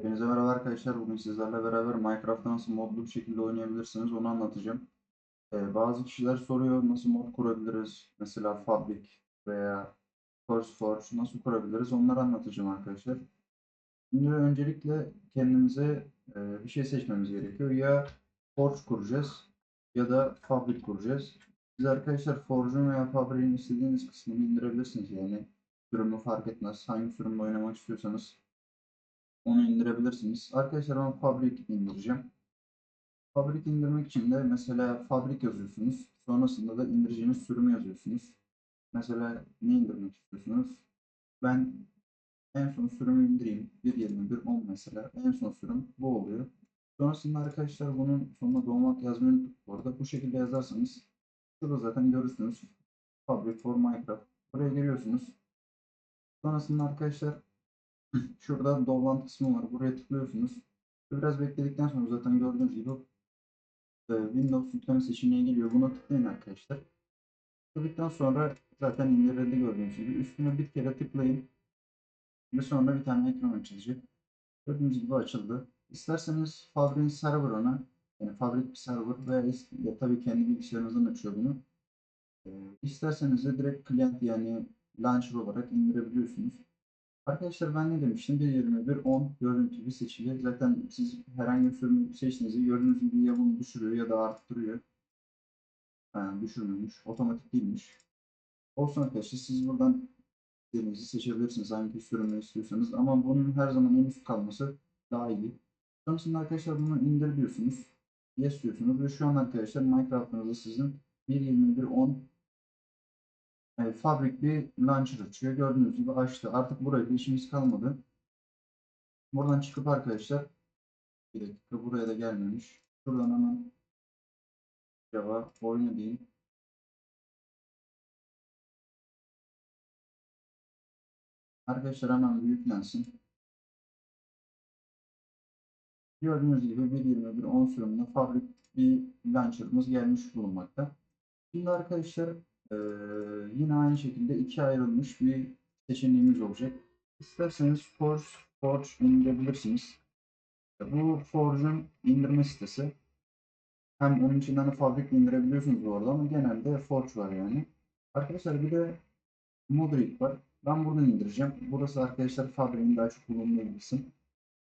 Hepinize merhaba arkadaşlar. Bugün sizlerle beraber Minecraft'ta nasıl modlu bir şekilde oynayabilirsiniz onu anlatacağım. Ee, bazı kişiler soruyor nasıl mod kurabiliriz? Mesela Fabric veya CurseForge nasıl kurabiliriz? Onları anlatacağım arkadaşlar. Şimdi öncelikle kendimize e, bir şey seçmemiz gerekiyor. Ya Forge kuracağız ya da Fabric kuracağız. Siz arkadaşlar Forge'un veya Fabric'in istediğiniz kısmını indirebilirsiniz. Yani sürümü fark etmez. Hangi sürümde oynamak istiyorsanız onu indirebilirsiniz. Arkadaşlar ben Fabric indireceğim. Fabric indirmek için de mesela Fabric yazıyorsunuz. Sonrasında da indireceğiniz sürümü yazıyorsunuz. Mesela ne indirmek istiyorsunuz? Ben en son sürümü indireyim. 1.21.10 mesela. En son sürüm bu oluyor. Sonrasında arkadaşlar bunun sonuna doğmak yazmayı unuttuk bu şekilde yazarsanız şurada zaten görürsünüz. Fabric for Minecraft. Buraya giriyorsunuz. Sonrasında arkadaşlar Şurada download kısmı var. Buraya tıklıyorsunuz. Biraz bekledikten sonra zaten gördüğünüz gibi e, Windows yükleme seçeneği geliyor. Buna tıklayın arkadaşlar. Tıkladıktan sonra zaten indirildi gördüğünüz gibi. Üstüne bir kere tıklayın. Ve sonra bir tane ekran açılacak. Gördüğünüz gibi açıldı. İsterseniz Fabric'in server'ına yani Fabric bir server veya ya tabii kendi bilgisayarınızdan açıyor bunu. E, isterseniz de direkt client yani launcher olarak indirebiliyorsunuz. Arkadaşlar ben ne demiştim? 1.21 10 gördüğünüz gibi seçili. Zaten siz herhangi bir sürümü seçtiğinizde gördüğünüz gibi ya bunu düşürüyor ya da arttırıyor. Yani düşürmüyormuş. Otomatik değilmiş. Olsun arkadaşlar siz buradan istediğinizi seçebilirsiniz hangi sürümü istiyorsanız. Ama bunun her zaman en üst kalması daha iyi. Sonrasında arkadaşlar bunu indir diyorsunuz. Yes diyorsunuz ve şu an arkadaşlar Minecraft'ınızda sizin 1.21 10 e, Fabric bir launcher açıyor. Gördüğünüz gibi açtı. Artık buraya bir işimiz kalmadı. Buradan çıkıp arkadaşlar bir dakika buraya da gelmemiş. Şuradan hemen Java oyna diyeyim. Arkadaşlar hemen büyüklensin. Gördüğünüz gibi 1.21 10 sürümünde Fabric bir launcher'ımız gelmiş bulunmakta. Şimdi arkadaşlar ee, yine aynı şekilde iki ayrılmış bir seçeneğimiz olacak. İsterseniz Forge, Forge indirebilirsiniz. Bu Forge'un indirme sitesi. Hem onun içinden de Fabric indirebiliyorsunuz bu arada ama genelde Forge var yani. Arkadaşlar bir de Moderate var. Ben buradan indireceğim. Burası arkadaşlar Fabric'in daha çok kısım.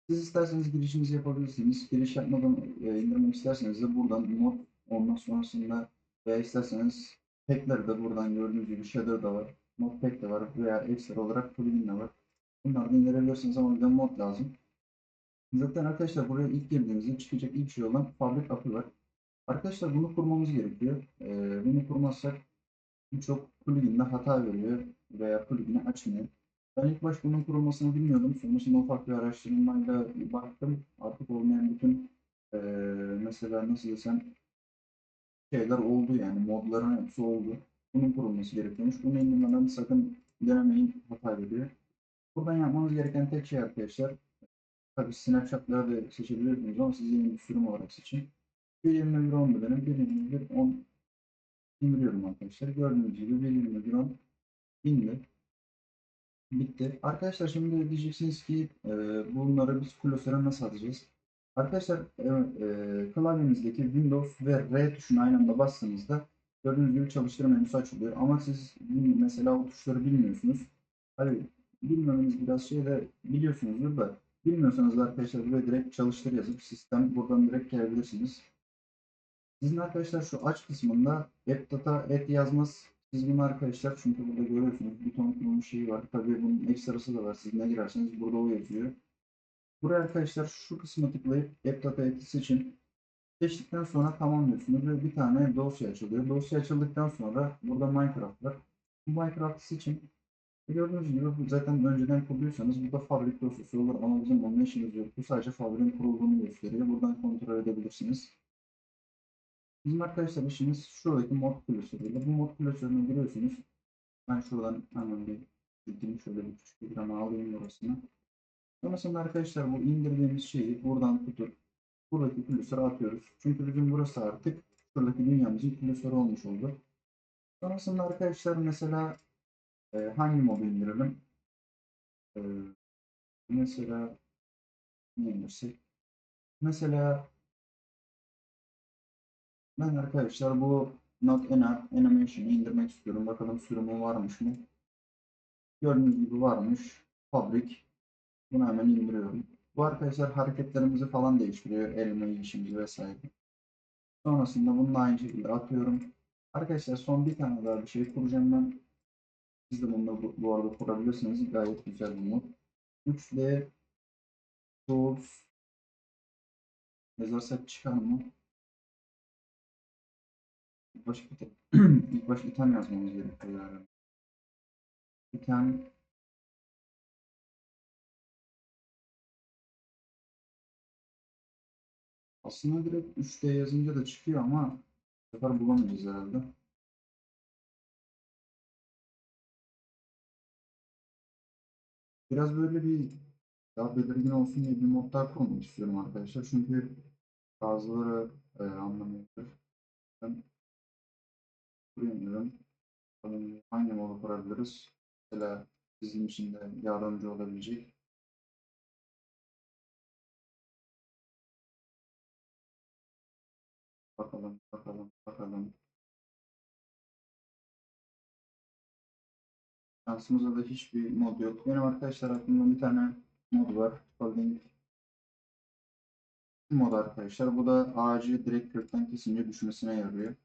Siz isterseniz girişinizi yapabilirsiniz. Giriş yapmadan e, indirmek isterseniz de buradan mod ondan sonrasında veya isterseniz Pack'leri de buradan gördüğünüz gibi Shader da var. Mod Pack de var veya ekstra olarak plugin de var. Bunları indirebilirsiniz ama bir mod lazım. Zaten arkadaşlar buraya ilk girdiğinizde çıkacak ilk şey olan Fabric API var. Arkadaşlar bunu kurmamız gerekiyor. Ee, bunu kurmazsak birçok plugin'de hata veriyor veya plugin'i açmıyor. Ben ilk baş bunun kurulmasını bilmiyordum. Sonrasında ufak bir araştırmayla baktım. Artık olmayan bütün e, mesela nasıl desem şeyler oldu yani modların hepsi oldu. Bunun kurulması gerekiyormuş. Bunu indirmeden sakın denemeyin hata veriyor. Buradan yapmanız gereken tek şey arkadaşlar tabi snapshotları da seçebilirsiniz ama siz yeni bir sürüm olarak seçin. 1.21 10'du benim. 1.21 10 indiriyorum arkadaşlar. Gördüğünüz gibi 1.21 10 indi. Bitti. Arkadaşlar şimdi diyeceksiniz ki e, bunları biz klasöre nasıl atacağız? Arkadaşlar e, e, Windows ve R tuşuna aynı anda bastığınızda gördüğünüz gibi çalıştır menüsü açılıyor. Ama siz mesela o tuşları bilmiyorsunuz. Hani bilmemeniz biraz şey de biliyorsunuzdur da bilmiyorsanız da arkadaşlar buraya direkt çalıştır yazıp sistem buradan direkt gelebilirsiniz. Sizin arkadaşlar şu aç kısmında app data add yazmaz. Siz bunu arkadaşlar çünkü burada görüyorsunuz bir ton kullanım şeyi var. Tabii bunun ekstrası da var. Siz ne girerseniz burada o yazıyor. Buraya arkadaşlar şu kısmı tıklayıp App Data Edit için seçtikten sonra tamamlıyorsunuz ve bir tane dosya açılıyor. Dosya açıldıktan sonra burada Minecraft var. Bu Minecraft için gördüğünüz gibi zaten önceden kurduysanız burada fabrik dosyası olur ama bizim onun işimiz yok. Bu sadece fabriğin kurulduğunu gösteriyor. Buradan kontrol edebilirsiniz. Bizim arkadaşlar işimiz şuradaki mod klasörüyle. Bu mod klasörüne giriyorsunuz. Ben şuradan hemen bir gideyim şöyle bir küçük bir alayım orasını. Sonrasında arkadaşlar bu indirdiğimiz şeyi buradan tutup buradaki klasöre atıyoruz. Çünkü bizim burası artık şuradaki dünyamızın klasörü olmuş oldu. Sonrasında arkadaşlar mesela e, hangi modu indirelim? E, mesela ne indirsek? Mesela ben arkadaşlar bu Not Enough Animation'ı indirmek istiyorum. Bakalım sürümü varmış mı? Gördüğünüz gibi varmış. Fabric. Bunu hemen indiriyorum. Bu arkadaşlar hareketlerimizi falan değiştiriyor. Elma yiyişimizi vesaire. Sonrasında bunu aynı şekilde atıyorum. Arkadaşlar son bir tane daha bir şey kuracağım ben. Siz de bunu bu, bu arada kurabilirsiniz. Gayet güzel bir mod. 3D Tools yazarsak çıkar mı? İlk baş, ilk baş yazmamız gerekiyor yani. İtem aslında direkt 3D yazınca da çıkıyor ama bu sefer bulamayacağız herhalde. Biraz böyle bir daha belirgin olsun diye bir mod daha kurmak istiyorum arkadaşlar. Çünkü bazıları e, anlamıyordur. Ben kuramıyorum. Bakalım hangi modu kurabiliriz? Mesela bizim için de yardımcı olabilecek. Bakalım, bakalım, bakalım. Şansımızda da hiçbir mod yok. Benim arkadaşlar aklımda bir tane mod var. Folding mod arkadaşlar. Bu da ağacı direkt kökten kesince düşmesine yarıyor.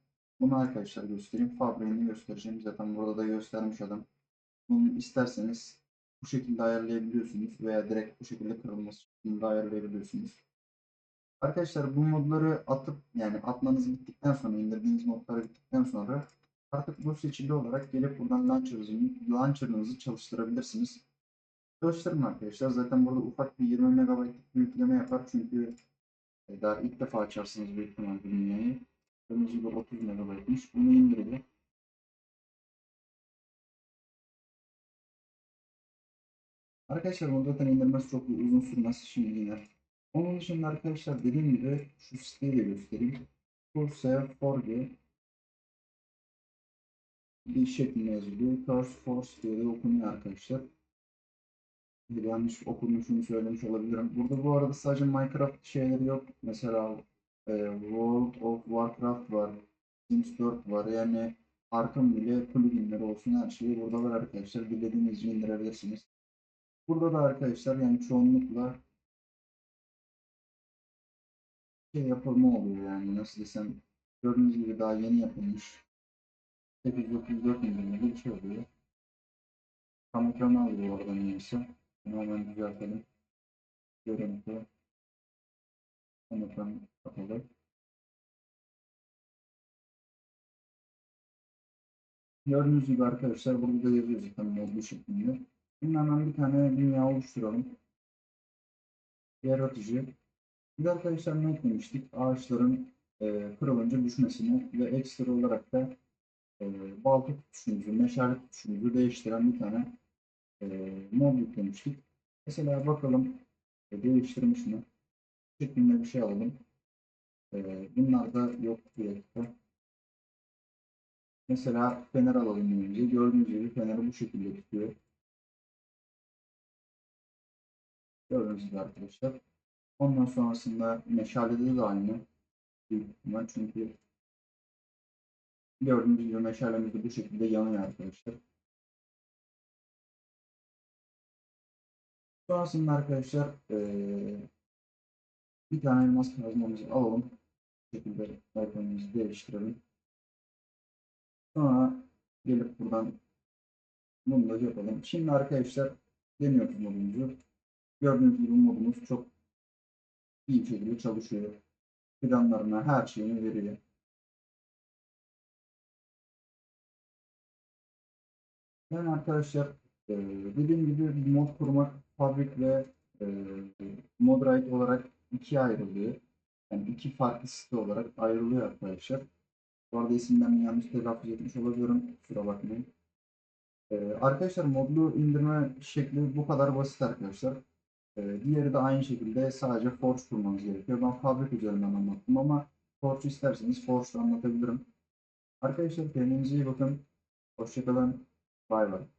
Bunu arkadaşlar göstereyim. Fabriğini göstereceğim. Zaten burada da göstermiş adam. Bunu isterseniz bu şekilde ayarlayabiliyorsunuz veya direkt bu şekilde kırılması şeklinde ayarlayabiliyorsunuz. Arkadaşlar bu modları atıp yani atmanız bittikten sonra indirdiğiniz modları bittikten sonra artık bu seçili olarak gelip buradan launcher'ınızı, çalıştırabilirsiniz. Çalıştırın arkadaşlar. Zaten burada ufak bir 20 MB'lık yükleme yapar çünkü e, daha ilk defa açarsınız büyük ihtimalle dünyayı. Gördüğünüz gibi 30 MB'mış. Bunu indirelim. Arkadaşlar bunu zaten indirmesi çok uzun sürmez şimdi yine. Onun dışında arkadaşlar dediğim gibi şu siteyi de göstereyim. Corsair Forge bir şeklinde yazılıyor. Curse Force diye de okunuyor arkadaşlar. Bir yanlış okunmuşunu söylemiş olabilirim. Burada bu arada sadece Minecraft şeyleri yok. Mesela e, World of Warcraft var. Sims 4 var. Yani Arkham bile pluginleri olsun her şeyi burada var arkadaşlar. Dilediğiniz gibi indirebilirsiniz. Burada da arkadaşlar yani çoğunlukla şey yapılma oluyor yani nasıl desem gördüğünüz gibi daha yeni yapılmış 834 indirimli bir şey oluyor. Tam ekranı alıyor oradan neyse. Bunu hemen düzeltelim. Görüntü. Tam ekran kapalı. Gördüğünüz gibi arkadaşlar burada da yazıyor zaten bu şeklinde. Şimdi hemen bir tane dünya oluşturalım. Yaratıcı. Bir de arkadaşlar ne eklemiştik? Ağaçların e, kırılınca düşmesini ve ekstra olarak da e, balta tutuşunuzu, meşale tutuşunuzu değiştiren bir tane e, mod yüklemiştik. Mesela bakalım e, değiştirmiş mi? Şeklinde bir şey alalım. E, bunlar da yok dakika. Mesela fener alalım önce. Gördüğünüz gibi feneri bu şekilde tutuyor. Gördüğünüz gibi arkadaşlar. Ondan sonrasında meşalede de aynı. Büyük çünkü gördüğünüz gibi meşalemiz de bu şekilde yanıyor arkadaşlar. Sonrasında arkadaşlar bir tane elmas kazmamızı alalım. Bu şekilde ikonumuzu değiştirelim. Sonra gelip buradan bunu da yapalım. Şimdi arkadaşlar deniyoruz modumuzu. Gördüğünüz gibi modumuz çok bir şekilde çalışıyor. Planlarına her şeyini veriyor. Yani arkadaşlar e, dediğim gibi mod kurmak Fabric ve e, Modrite olarak ikiye ayrılıyor. Yani iki farklı site olarak ayrılıyor arkadaşlar. Bu arada isimlerini yanlış telaffuz etmiş olabilirim. Kusura bakmayın. Ee, arkadaşlar modlu indirme şekli bu kadar basit arkadaşlar. Ee, diğeri de aynı şekilde sadece Forge kurmanız gerekiyor. Ben Fabric üzerinden anlattım ama Forge isterseniz Forge'da anlatabilirim. Arkadaşlar kendinize iyi bakın. Hoşçakalın. Bay bay.